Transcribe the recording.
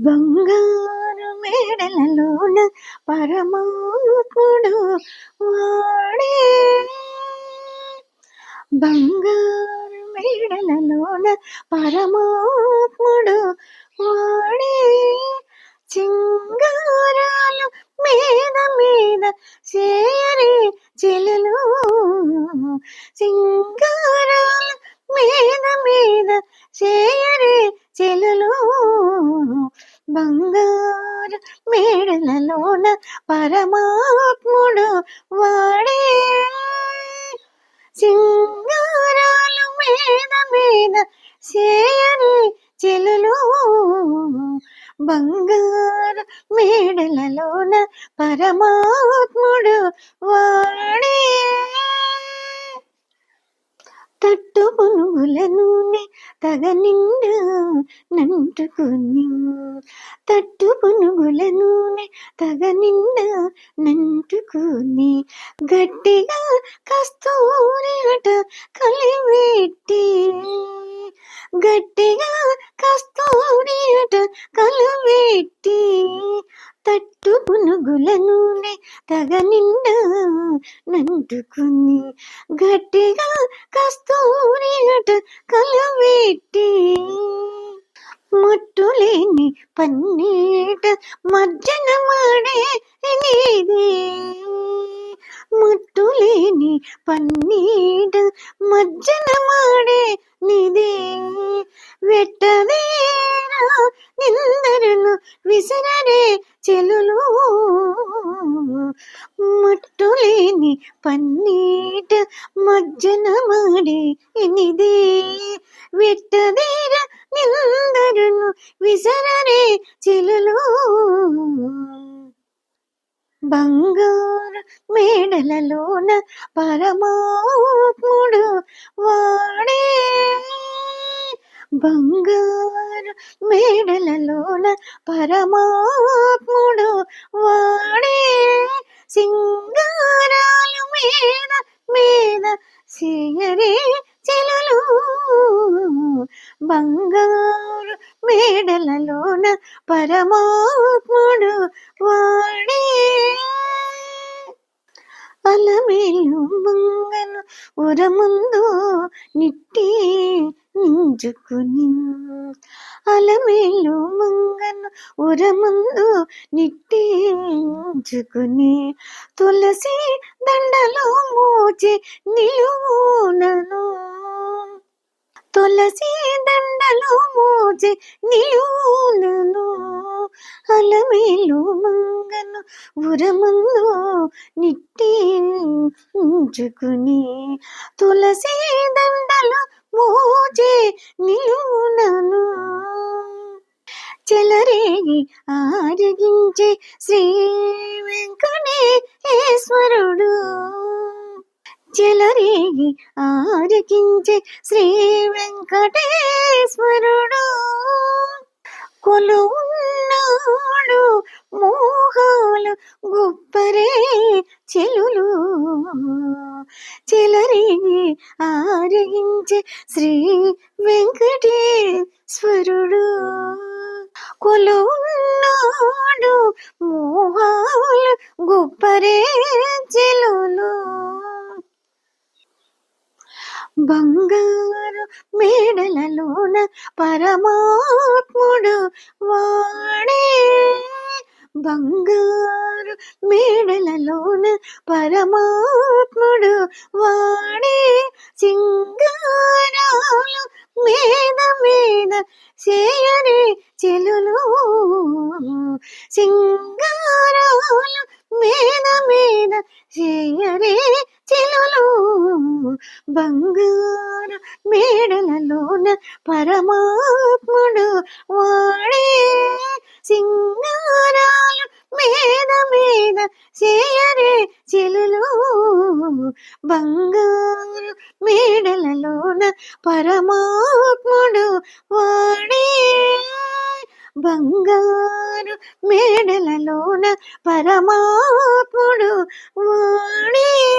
బంగారు మేడలలోన పరమాత్ముడు వాడే. బంగారు మేడలలోన పరమాత్ముడు వాడే. చింగారాలు మీద మీద చేయని చెలలు. సింగారాలు మీద మీద చేయరే వాడే సింగారాలు మీద మీద చేయని చెలులు బంగారు మేడలలోన పరమాత్ముడు వాడే తట్టు పునుగుల నూనె తగ నిండు నంటుకుని తట్టు పునుగుల నూనె తగ నిండు నంటుకుని గట్టిగా కస్తూరి అట కలిపెట్టి గట్టిగా నంటుకుని గట్టిగా కస్తూరి అట కలవెట్టి. ముట్టులేని పన్నీట మజ్జన మాడే నీదే ముట్టులేని పన్నీట మజ్జన మాడే మట్టులేని పన్నీట మజ్జన మాడే ఎనిదే. వెట్టదేర నిందరును విసరరే చెలులు. బంగారు మేడలలోన పరమాత్ముడు వాడే. బంగారు మేడలలోన పరమా బంగారు మేడలలోన పరమాత్ముడు వాడే. అలమేలు మంగను ఉరముందు నిట్టి నింజుకుని. అలమేలు మంగను ఉరముందు నిట్టి నింజుకుని. తులసి దండలో మోచి నిలువునను తులసి దండలో రోజే నిలువునను అలమేలు మంగను ఉరముందు నిట్టి ఉంచుకుని తులసి దండలు మోజే నిలువునను చెలరేగి ఆరగించే శ్రీ వెంకటేశ్వరుడు. చెలరేగి ఆరగించే శ్రీ వెంకటేశ్వరుడు. కొలున్నాడు మోహాలు గొప్పరే చెలులు. చెలరేగి ఆరగించే శ్రీ వెంకటేశ్వరుడు. కొలున్నాడు మోహాలు గొప్పరే చెలులు. బంగారు మేడలలోన పరమాత్ముడు వాడే బంగారు మేడలలోన పరమాత్ముడు వాడే సింగారాలు మీద మీద చేయరే చెలులు సింగారాలు మీద మీద చేయరే చెలులు బంగారు మేడలలోన పరమాత్ముడు వాడే. సింగారాలు మీద మీద చేయరే చెలులు. బంగారు మేడలలోన పరమాత్ముడు వాడే. బంగారు మేడలలోన పరమాత్ముడు వాడే.